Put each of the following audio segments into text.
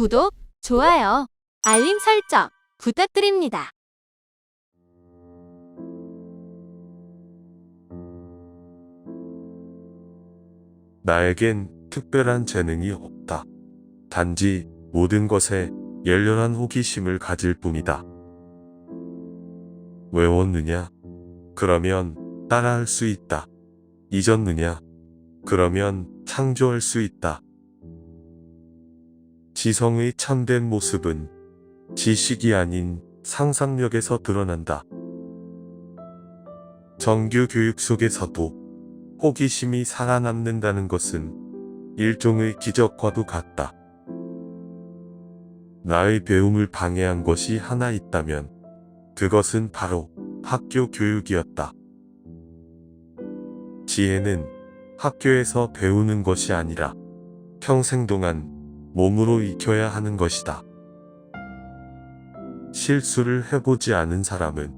구독, 좋아요, 알림 설정 부탁드립니다. 나에겐 특별한 재능이 없다. 단지 모든 것에 열렬한 호기심을 가질 뿐이다. 외웠느냐? 그러면 따라할 수 있다. 잊었느냐? 그러면 창조할 수 있다. 지성의 참된 모습은 지식이 아닌 상상력에서 드러난다. 정규 교육 속에서도 호기심이 살아남는다는 것은 일종의 기적과도 같다. 나의 배움을 방해한 것이 하나 있다면 그것은 바로 학교 교육이었다. 지혜는 학교에서 배우는 것이 아니라 평생 동안 몸으로 익혀야 하는 것이다. 실수를 해보지 않은 사람은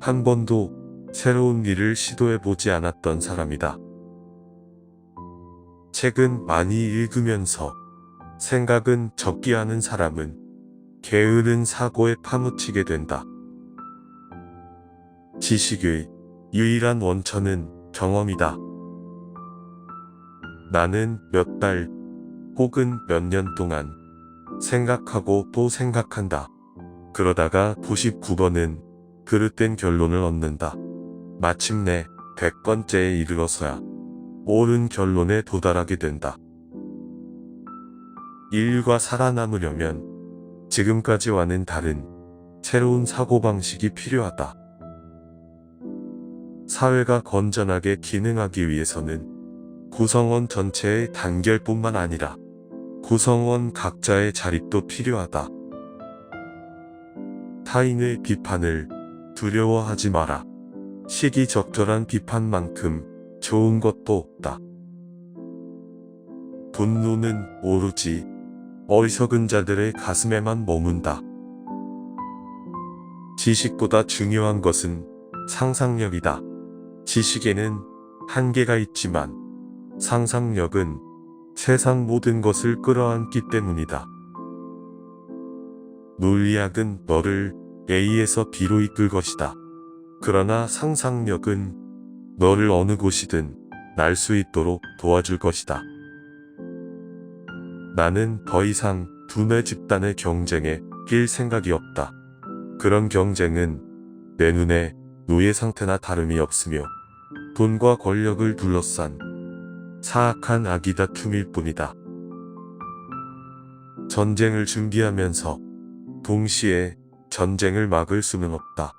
한 번도 새로운 일을 시도해보지 않았던 사람이다. 책은 많이 읽으면서 생각은 적게 하는 사람은 게으른 사고에 파묻히게 된다. 지식의 유일한 원천은 경험이다. 나는 몇 달 혹은 몇 년 동안 생각하고 또 생각한다. 그러다가 99번은 그릇된 결론을 얻는다. 마침내 100번째에 이르러서야 옳은 결론에 도달하게 된다. 인류가 살아남으려면 지금까지와는 다른 새로운 사고방식이 필요하다. 사회가 건전하게 기능하기 위해서는 구성원 전체의 단결뿐만 아니라 구성원 각자의 자립도 필요하다. 타인의 비판을 두려워하지 마라. 시기적절한 비판만큼 좋은 것도 없다. 분노는 오로지 어리석은 자들의 가슴에만 머문다. 지식보다 중요한 것은 상상력이다. 지식에는 한계가 있지만 상상력은 세상 모든 것을 끌어안기 때문이다. 논리학은 너를 A에서 B로 이끌 것이다. 그러나 상상력은 너를 어느 곳이든 날 수 있도록 도와줄 것이다. 나는 더 이상 두뇌 집단의 경쟁에 낄 생각이 없다. 그런 경쟁은 내 눈에 노예 상태나 다름이 없으며 돈과 권력을 둘러싼 사악한 아기 다툼일 뿐이다. 전쟁을 준비하면서 동시에 전쟁을 막을 수는 없다.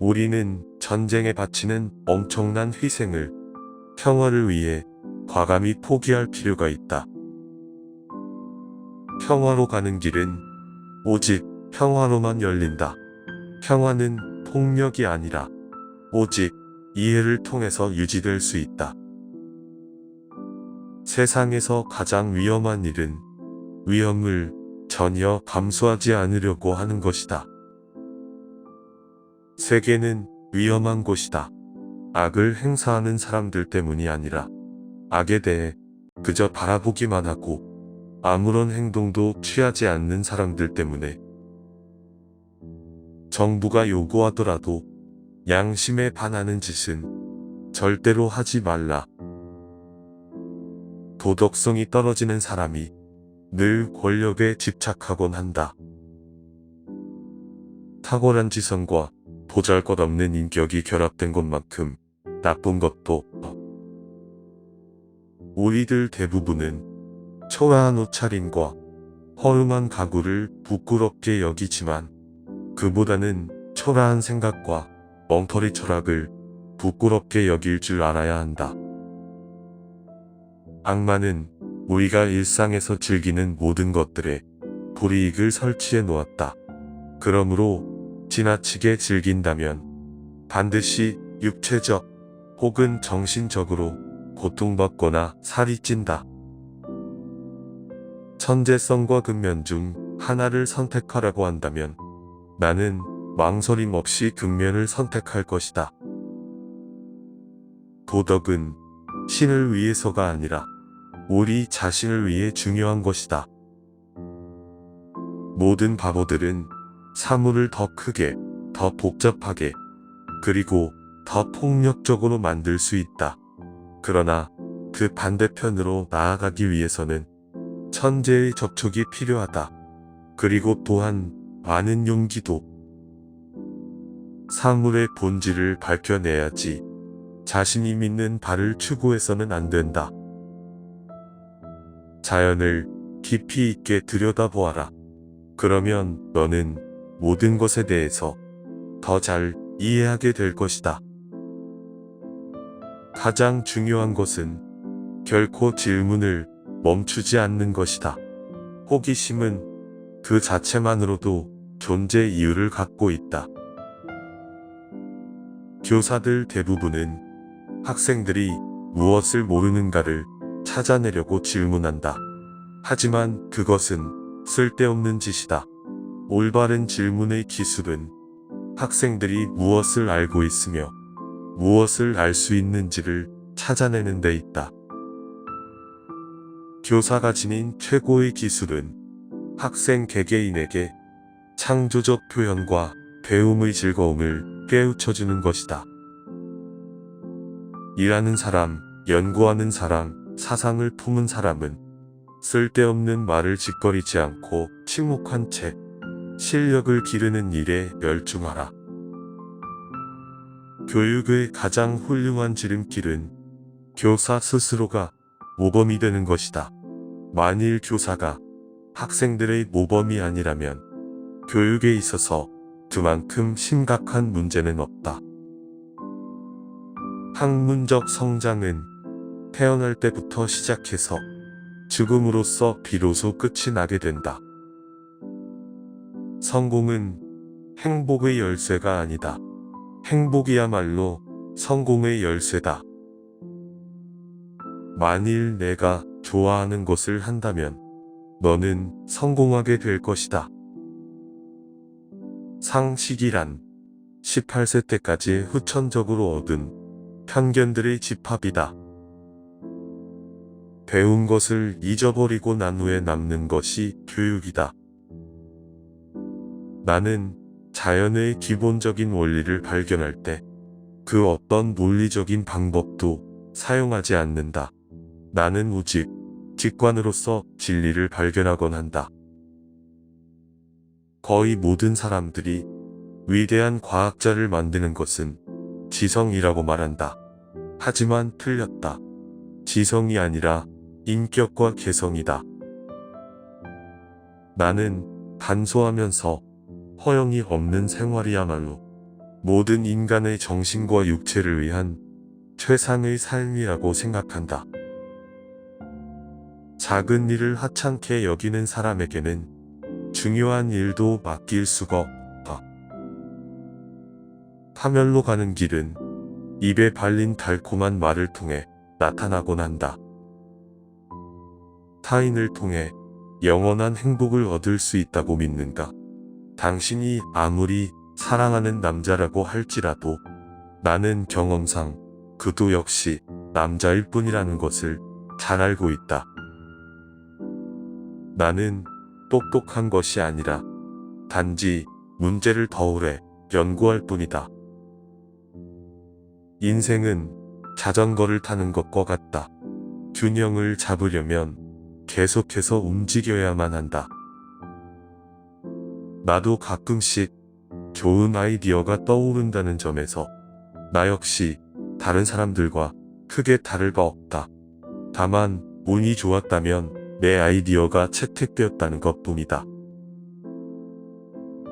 우리는 전쟁에 바치는 엄청난 희생을 평화를 위해 과감히 포기할 필요가 있다. 평화로 가는 길은 오직 평화로만 열린다. 평화는 폭력이 아니라 오직 이해를 통해서 유지될 수 있다. 세상에서 가장 위험한 일은 위험을 전혀 감수하지 않으려고 하는 것이다. 세계는 위험한 곳이다. 악을 행사하는 사람들 때문이 아니라 악에 대해 그저 바라보기만 하고 아무런 행동도 취하지 않는 사람들 때문에 정부가 요구하더라도 양심에 반하는 짓은 절대로 하지 말라. 도덕성이 떨어지는 사람이 늘 권력에 집착하곤 한다. 탁월한 지성과 보잘 것 없는 인격이 결합된 것만큼 나쁜 것도. 우리들 대부분은 초라한 옷차림과 허름한 가구를 부끄럽게 여기지만 그보다는 초라한 생각과 엉터리 철학을 부끄럽게 여길 줄 알아야 한다. 악마는 우리가 일상에서 즐기는 모든 것들에 불이익을 설치해 놓았다. 그러므로 지나치게 즐긴다면 반드시 육체적 혹은 정신적으로 고통받거나 살이 찐다. 천재성과 근면 중 하나를 선택하라고 한다면 나는 망설임 없이 근면을 선택할 것이다. 도덕은 신을 위해서가 아니라 우리 자신을 위해 중요한 것이다. 모든 바보들은 사물을 더 크게, 더 복잡하게, 그리고 더 폭력적으로 만들 수 있다. 그러나 그 반대편으로 나아가기 위해서는 천재의 접촉이 필요하다. 그리고 또한 많은 용기도. 사물의 본질을 밝혀내야지. 자신이 믿는 바를 추구해서는 안 된다. 자연을 깊이 있게 들여다보아라. 그러면 너는 모든 것에 대해서 더 잘 이해하게 될 것이다. 가장 중요한 것은 결코 질문을 멈추지 않는 것이다. 호기심은 그 자체만으로도 존재 이유를 갖고 있다. 교사들 대부분은 학생들이 무엇을 모르는가를 찾아내려고 질문한다. 하지만 그것은 쓸데없는 짓이다. 올바른 질문의 기술은 학생들이 무엇을 알고 있으며 무엇을 알 수 있는지를 찾아내는 데 있다. 교사가 지닌 최고의 기술은 학생 개개인에게 창조적 표현과 배움의 즐거움을 깨우쳐주는 것이다. 일하는 사람, 연구하는 사람, 사상을 품은 사람은 쓸데없는 말을 짓거리지 않고 침묵한 채 실력을 기르는 일에 열중하라. 교육의 가장 훌륭한 지름길은 교사 스스로가 모범이 되는 것이다. 만일 교사가 학생들의 모범이 아니라면 교육에 있어서 그만큼 심각한 문제는 없다. 학문적 성장은 태어날 때부터 시작해서 죽음으로써 비로소 끝이 나게 된다. 성공은 행복의 열쇠가 아니다. 행복이야말로 성공의 열쇠다. 만일 내가 좋아하는 것을 한다면 너는 성공하게 될 것이다. 상식이란 18세 때까지 후천적으로 얻은 편견들의 집합이다. 배운 것을 잊어버리고 난 후에 남는 것이 교육이다. 나는 자연의 기본적인 원리를 발견할 때 그 어떤 논리적인 방법도 사용하지 않는다. 나는 오직 직관으로서 진리를 발견하곤 한다. 거의 모든 사람들이 위대한 과학자를 만드는 것은 지성이라고 말한다. 하지만 틀렸다. 지성이 아니라 인격과 개성이다. 나는 간소하면서 허영이 없는 생활이야말로 모든 인간의 정신과 육체를 위한 최상의 삶이라고 생각한다. 작은 일을 하찮게 여기는 사람에게는 중요한 일도 맡길 수가 없다. 파멸로 가는 길은 입에 발린 달콤한 말을 통해 나타나곤 한다. 타인을 통해 영원한 행복을 얻을 수 있다고 믿는가? 당신이 아무리 사랑하는 남자라고 할지라도 나는 경험상 그도 역시 남자일 뿐이라는 것을 잘 알고 있다. 나는 똑똑한 것이 아니라 단지 문제를 더 오래 연구할 뿐이다. 인생은 자전거를 타는 것과 같다. 균형을 잡으려면 계속해서 움직여야만 한다. 나도 가끔씩 좋은 아이디어가 떠오른다는 점에서 나 역시 다른 사람들과 크게 다를 바 없다. 다만 운이 좋았다면 내 아이디어가 채택되었다는 것 뿐이다.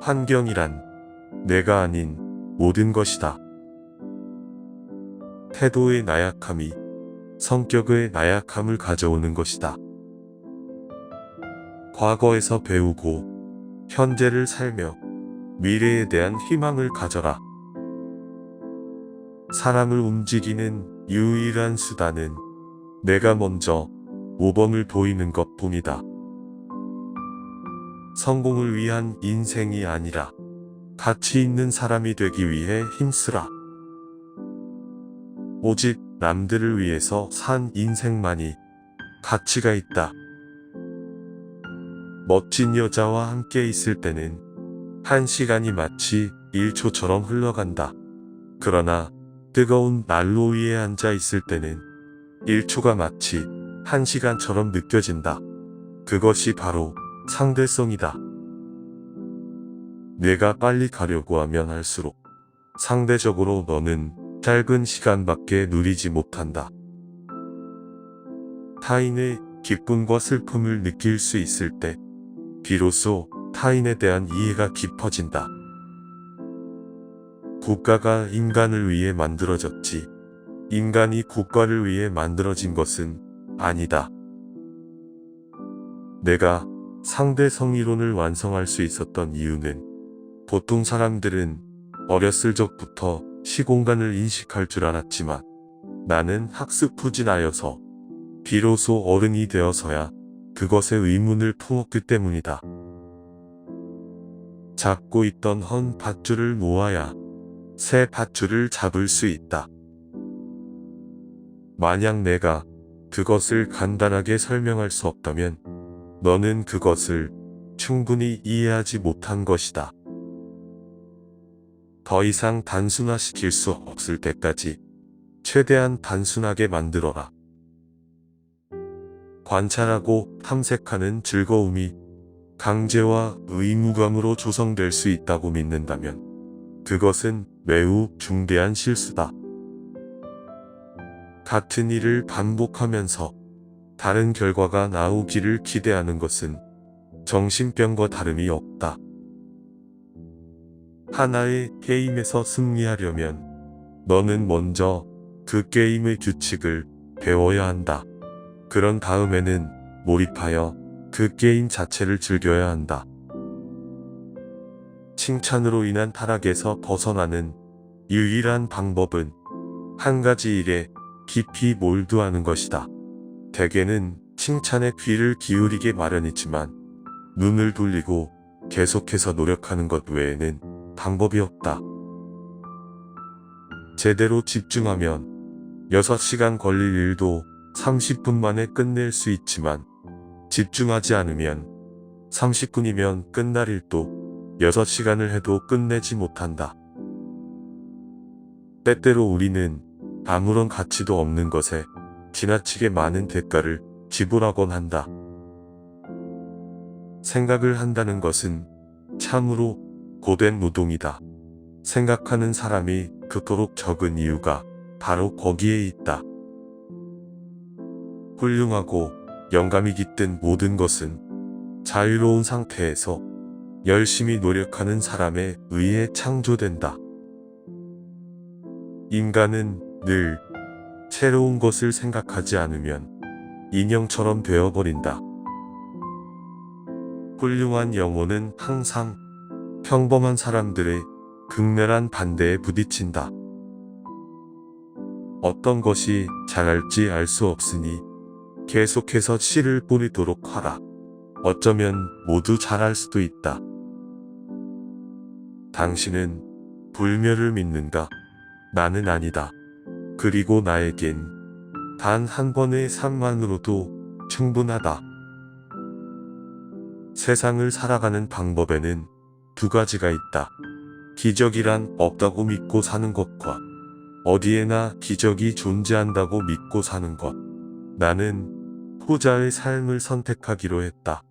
환경이란 내가 아닌 모든 것이다. 태도의 나약함이 성격의 나약함을 가져오는 것이다. 과거에서 배우고 현재를 살며 미래에 대한 희망을 가져라. 사람을 움직이는 유일한 수단은 내가 먼저 모범을 보이는 것 뿐이다. 성공을 위한 인생이 아니라 가치 있는 사람이 되기 위해 힘쓰라. 오직 남들을 위해서 산 인생만이 가치가 있다. 멋진 여자와 함께 있을 때는 한 시간이 마치 1초처럼 흘러간다. 그러나 뜨거운 난로 위에 앉아 있을 때는 1초가 마치 한 시간처럼 느껴진다. 그것이 바로 상대성이다. 내가 빨리 가려고 하면 할수록 상대적으로 너는 짧은 시간밖에 누리지 못한다. 타인의 기쁨과 슬픔을 느낄 수 있을 때 비로소 타인에 대한 이해가 깊어진다. 국가가 인간을 위해 만들어졌지. 인간이 국가를 위해 만들어진 것은 아니다. 내가 상대 성 이론을 완성할 수 있었던 이유는 보통 사람들은 어렸을 적부터 시공간을 인식할 줄 알았지만 나는 학습 후진하여서 비로소 어른이 되어서야 그것에 의문을 품었기 때문이다. 잡고 있던 헌 밧줄을 놓아야 새 밧줄을 잡을 수 있다. 만약 내가 그것을 간단하게 설명할 수 없다면 너는 그것을 충분히 이해하지 못한 것이다. 더 이상 단순화시킬 수 없을 때까지 최대한 단순하게 만들어라. 관찰하고 탐색하는 즐거움이 강제와 의무감으로 조성될 수 있다고 믿는다면 그것은 매우 중대한 실수다. 같은 일을 반복하면서 다른 결과가 나오기를 기대하는 것은 정신병과 다름이 없다. 하나의 게임에서 승리하려면 너는 먼저 그 게임의 규칙을 배워야 한다. 그런 다음에는 몰입하여 그 게임 자체를 즐겨야 한다. 칭찬으로 인한 타락에서 벗어나는 유일한 방법은 한 가지 일에 깊이 몰두하는 것이다. 대개는 칭찬에 귀를 기울이게 마련이지만 눈을 돌리고 계속해서 노력하는 것 외에는 방법이 없다. 제대로 집중하면 6시간 걸릴 일도 30분 만에 끝낼 수 있지만 집중하지 않으면 30분이면 끝날 일도 6시간을 해도 끝내지 못한다. 때때로 우리는 아무런 가치도 없는 것에 지나치게 많은 대가를 지불하곤 한다. 생각을 한다는 것은 참으로 고된 노동이다. 생각하는 사람이 그토록 적은 이유가 바로 거기에 있다. 훌륭하고 영감이 깃든 모든 것은 자유로운 상태에서 열심히 노력하는 사람에 의해 창조된다. 인간은 늘 새로운 것을 생각하지 않으면 인형처럼 되어버린다. 훌륭한 영혼은 항상 평범한 사람들의 극렬한 반대에 부딪힌다. 어떤 것이 잘할지 알 수 없으니 계속해서 씨를 뿌리도록 하라. 어쩌면 모두 잘할 수도 있다. 당신은 불멸을 믿는가? 나는 아니다. 그리고 나에겐 단 한 번의 삶만으로도 충분하다. 세상을 살아가는 방법에는 두 가지가 있다. 기적이란 없다고 믿고 사는 것과 어디에나 기적이 존재한다고 믿고 사는 것. 나는 후자의 삶을 선택하기로 했다.